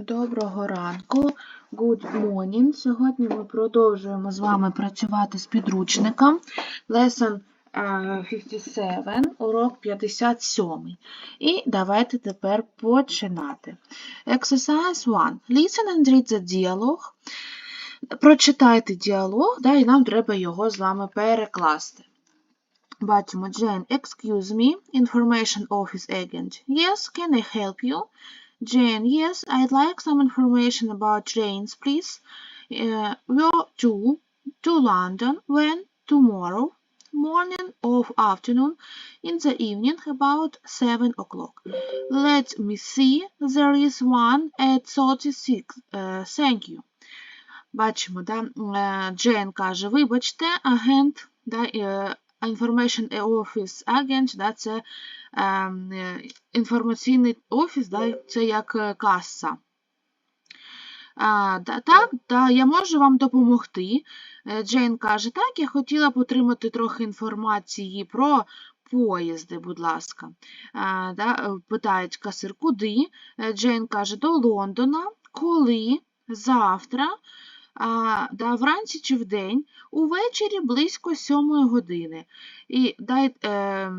Доброго ранку, good morning. Сьогодні ми продовжуємо з вами працювати з підручником. Lesson е, 57, урок 57. І давайте тепер починати. Exercise 1. Listen and read the dialogue. Прочитайте діалог, да, і нам треба його з вами перекласти. Бачимо, Jane, excuse me, information office agent. Yes, can I help you? Jane, yes, I'd like some information about trains, please. Uh, where to? To London. When? Tomorrow. Morning or afternoon. In the evening, about 7 o'clock. Let me see. There is one at 36. Uh, thank you. Бачимо, да? е, Джейн каже, вибачте, агент, да, е, Information Office Agent, да, це ем, е, інформаційний офіс, да, це як е, каса. А, да, так, да, я можу вам допомогти. Е, Джейн каже, так, я хотіла б отримати трохи інформації про поїзди, будь ласка. А, да, е, питають касир, куди? Джейн каже, до Лондона, коли, завтра, а, да, вранці чи вдень, увечері близько сьомої години. І дай, е,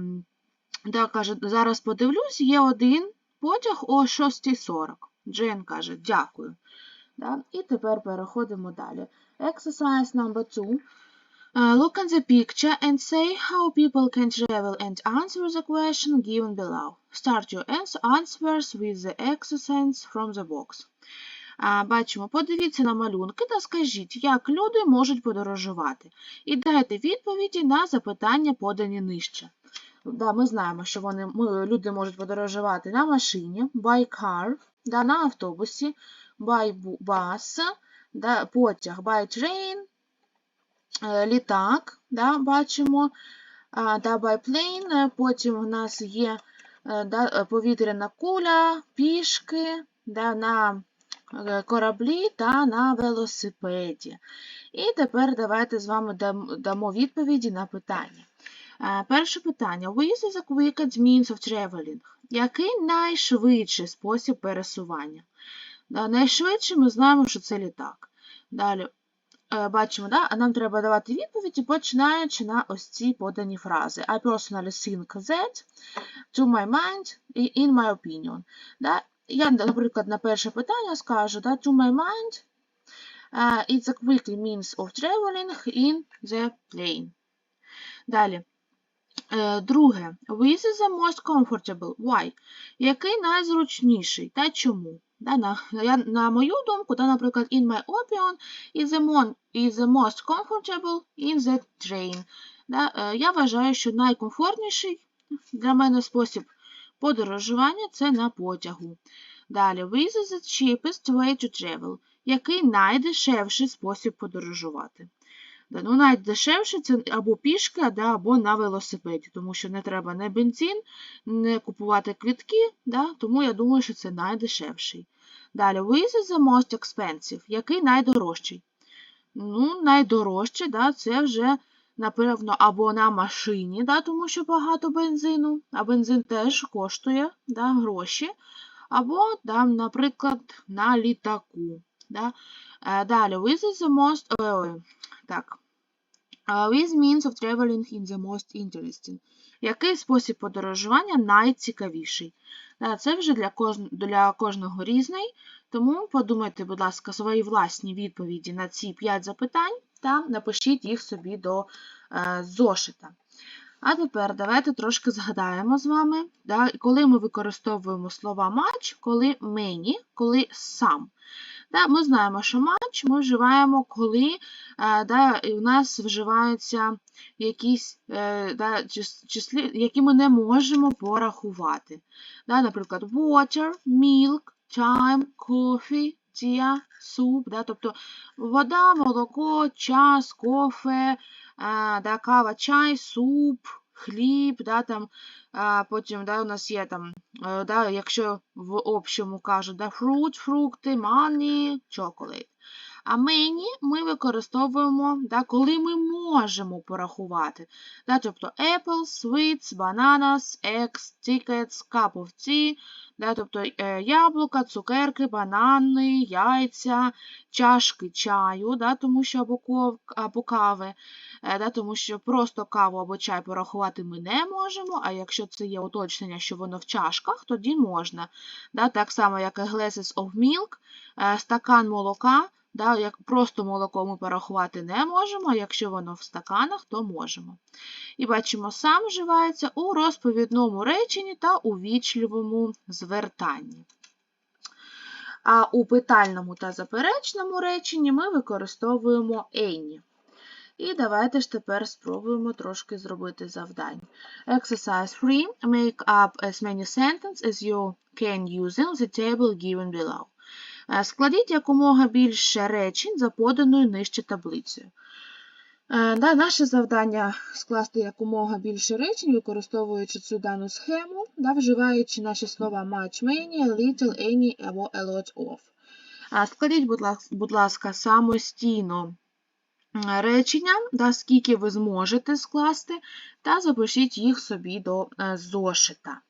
да, каже, зараз подивлюсь, є один потяг о 6.40. Джейн каже, дякую. Да? І тепер переходимо далі. Exercise number two. Uh, look at the picture and say how people can travel and answer the question given below. Start your answers with the exercise from the box. Бачимо, подивіться на малюнки та скажіть, як люди можуть подорожувати. І дайте відповіді на запитання, подані нижче. Да, ми знаємо, що вони, люди можуть подорожувати на машині, by car, да, на автобусі, by bus, да, потяг, by train, е, літак, да, бачимо, да, by plane, потім у нас є е, да, повітряна куля, пішки, да, на кораблі та на велосипеді. І тепер давайте з вами дамо відповіді на питання. Е, Перше питання. With is the means of traveling. Який найшвидший спосіб пересування? Найшвидше ми знаємо, що це літак. Далі е, бачимо, да? нам треба давати відповіді, починаючи на ось ці подані фрази. I personally think that, to my mind, і in my opinion. Да? Я, наприклад, на перше питання скажу, да, to my mind, uh, it's a quickly means of traveling in the plane. Далі. Е, Друге. Which is the most comfortable? Why? Який найзручніший та чому? Да, на, я, на мою думку, да, наприклад, in my opinion, is the, mon, is the most comfortable in the train. Да, е, я вважаю, що найкомфортніший для мене спосіб подорожування це на потягу. Далі, which is the cheapest way to travel? Який найдешевший спосіб подорожувати? Да, ну, найдешевше це або пішки, да, або на велосипеді, тому що не треба не бензин, не купувати квітки, да, тому я думаю, що це найдешевший. Далі, which is the most expensive? Який найдорожчий? Ну, найдорожче, да, це вже, напевно, або на машині, да, тому що багато бензину, а бензин теж коштує да, гроші, або, да, наприклад, на літаку. Да. Е, Далі, is the most... ой, ой, так. Uh, With means of traveling in the most interesting. Який спосіб подорожування найцікавіший? Це вже для, кож... для кожного різний, тому подумайте, будь ласка, свої власні відповіді на ці 5 запитань та напишіть їх собі до е, зошита. А тепер давайте трошки згадаємо з вами, да, коли ми використовуємо слова матч, коли мені, коли сам. Да, ми знаємо, що матч ми вживаємо, коли е, да, у нас вживаються якісь е, да, числі, які ми не можемо порахувати. Да, наприклад, water, milk, time, coffee, soup. Да, тобто вода, молоко, час, кофе, е, да, кава, чай, суп, хліб, да, там, а, потім да, у нас є там, е, да, якщо в общому кажуть, да, fruit, фрукти, money, chocolate. А many ми використовуємо, да, коли ми можемо порахувати. Да, тобто apples, sweets, bananas, eggs, tickets, cup of tea, да, тобто е, яблука, цукерки, банани, яйця, чашки чаю, да, тому що або, ков, або кави, е, да, тому що просто каву або чай порахувати ми не можемо, а якщо це є уточнення, що воно в чашках, тоді можна. Да, так само, як і glasses of milk, е, стакан молока. Да, як просто молоко ми порахувати не можемо, якщо воно в стаканах, то можемо. І бачимо, сам вживається у розповідному реченні та у вічливому звертанні. А у питальному та заперечному реченні ми використовуємо any. І давайте ж тепер спробуємо трошки зробити завдання. Exercise 3. Make up as many sentences as you can using the table given below. Складіть якомога більше речень за поданою нижче таблицею. Е, наше завдання скласти якомога більше речень, використовуючи цю дану схему, вживаючи наші слова much, many, little, any або a lot of. Складіть, будь ласка, самостійно речення, скільки ви зможете скласти, та запишіть їх собі до е, зошита.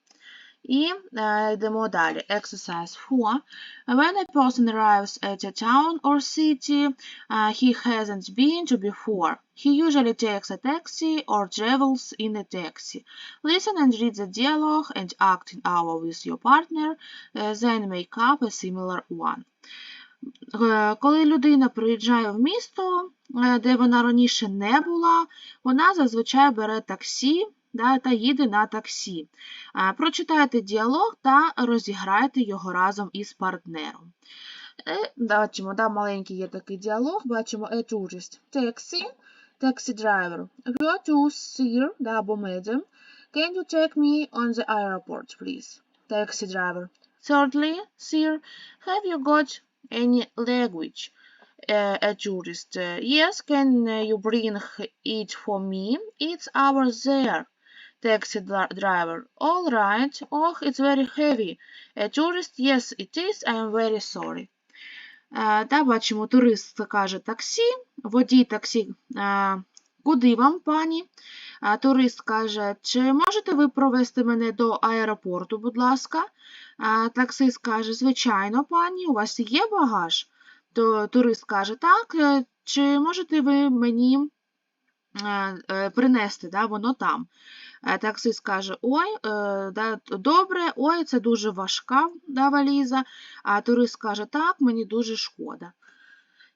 І е, йдемо далі. Exercise 4. When a person arrives at a town or city uh, he hasn't been to before, he usually takes a taxi or travels in a taxi. Listen and read the dialogue and act in hour with your partner, uh, then make up a similar one. Е, Коли людина приїжджає в місто, е, де вона раніше не була, вона зазвичай бере таксі да, та їде на таксі. Е, Прочитайте діалог та розіграйте його разом із партнером. Е, Бачимо, да, маленький є такий діалог, бачимо tourist. Taxi, taxi driver. Go to sir, да, або madam. Can you take me on the airport, please? Taxi driver. Thirdly, sir, have you got any language? Uh, a tourist. Uh, yes, can uh, you bring it for me? It's over there. Taxi dri- driver. All right. Oh, it's very heavy. A tourist. Yes, it is. I am very sorry. Та бачимо, турист каже таксі, водій таксі, куди вам, пані? Турист каже, чи можете ви провести мене до аеропорту, будь ласка? Таксист каже, звичайно, пані, у вас є багаж? Турист каже, так, е, чи можете ви мені принести, да, воно там. Е, Таксист каже, ой, е, да, добре, ой, це дуже важка да, валіза, а турист каже, так, мені дуже шкода.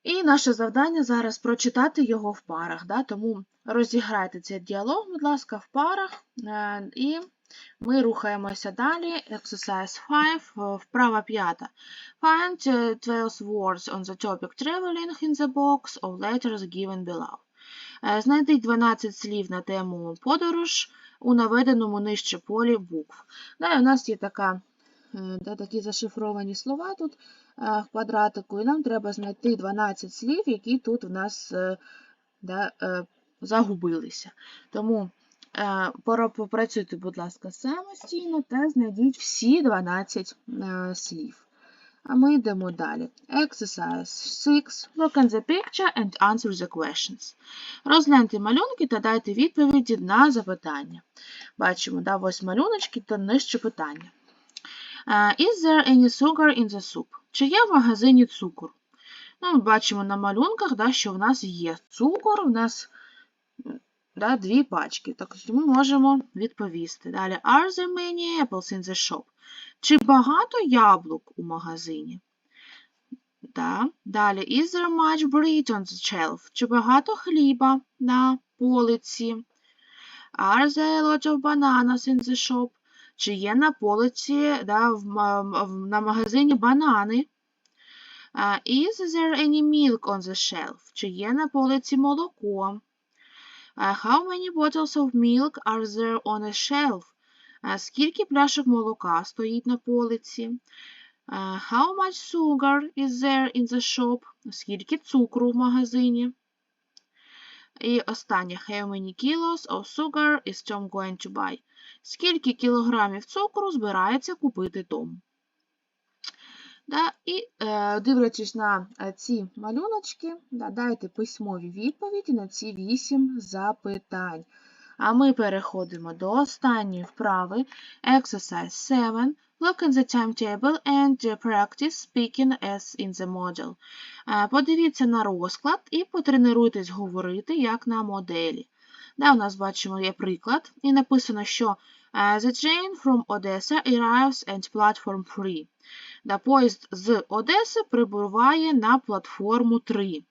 І наше завдання зараз прочитати його в парах, да, тому розіграйте цей діалог, будь ласка, в парах, е, і ми рухаємося далі. Exercise 5, е, вправа п'ята. Find е, 12 words on the topic traveling in the box of letters given below. Е, Знайдіть 12 слів на тему подорож у наведеному нижче полі букв. Да, у нас є така, е, такі зашифровані слова тут е, в квадратику, і нам треба знайти 12 слів, які тут у нас да, загубилися. Тому попрацюйте, будь ласка, самостійно та знайдіть всі 12 е, слів. А ми йдемо далі. Exercise 6. Look at the picture and answer the questions. Розгляньте малюнки та дайте відповіді на запитання. Бачимо, да, ось малюночки та нижче питання. Uh, is there any sugar in the soup? Чи є в магазині цукор? Ну, бачимо на малюнках, да, що в нас є цукор, у нас да, дві пачки. Так, ми можемо відповісти. Далі, are there many apples in the shop? Чи багато яблук у магазині? Да. Далі, is there much bread on the shelf? Чи багато хліба на полиці? Are there a lot of bananas in the shop? Чи є на полиці да, в, в- на магазині банани? Uh, is there any milk on the shelf? Чи є на полиці молоко? Uh, how many bottles of milk are there on a shelf? Скільки пляшок молока стоїть на полиці? How much sugar is there in the shop? Скільки цукру в магазині? І останнє. How many kilos of sugar is Tom going to buy? Скільки кілограмів цукру збирається купити Том? Да, і е, дивлячись на е, ці малюночки, да, дайте письмові відповіді на ці вісім запитань. А ми переходимо до останньої вправи. Exercise 7. Look in the timetable and practice speaking as in the model. Е, Подивіться на розклад і потренуйтесь говорити, як на моделі. Да, у нас бачимо є приклад, і написано, що е, The train from Odessa arrives at platform 3. Да, поїзд з Одеси прибуває на платформу 3.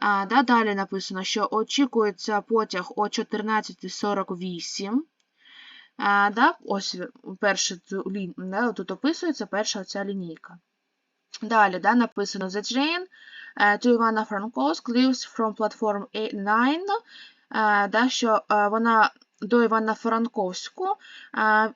А, да, далі написано, що очікується потяг о 14.48. А, да, ось перша да, тут описується перша ця лінійка. Далі да, написано The train е, to Ivano-Frankivsk leaves from platform 9, е, да, що е, вона до Івано-Франковську, е,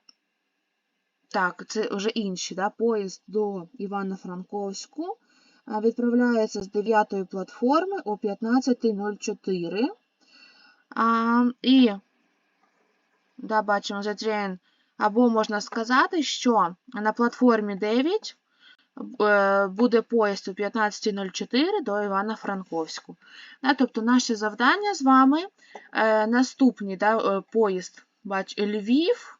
так, це вже інший да, поїзд до Івано-Франковську е, відправляється з 9 платформи о 15.04. І да, бачимо The train, або можна сказати, що на платформі 9 е, буде поїзд о 15.04 до Івано-Франковську. Тобто наше завдання з вами е, наступний да, е, поїзд бач, Львів,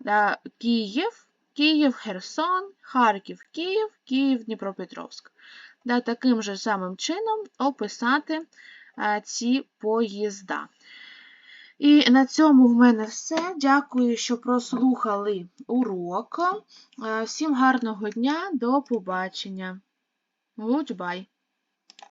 да, Київ, Київ, Херсон, Харків, Київ, Київ, Дніпропетровськ. Да, таким же самим чином описати е, ці поїзда. І на цьому в мене все. Дякую, що прослухали урок. Е, Всім гарного дня, до побачення. Goodbye.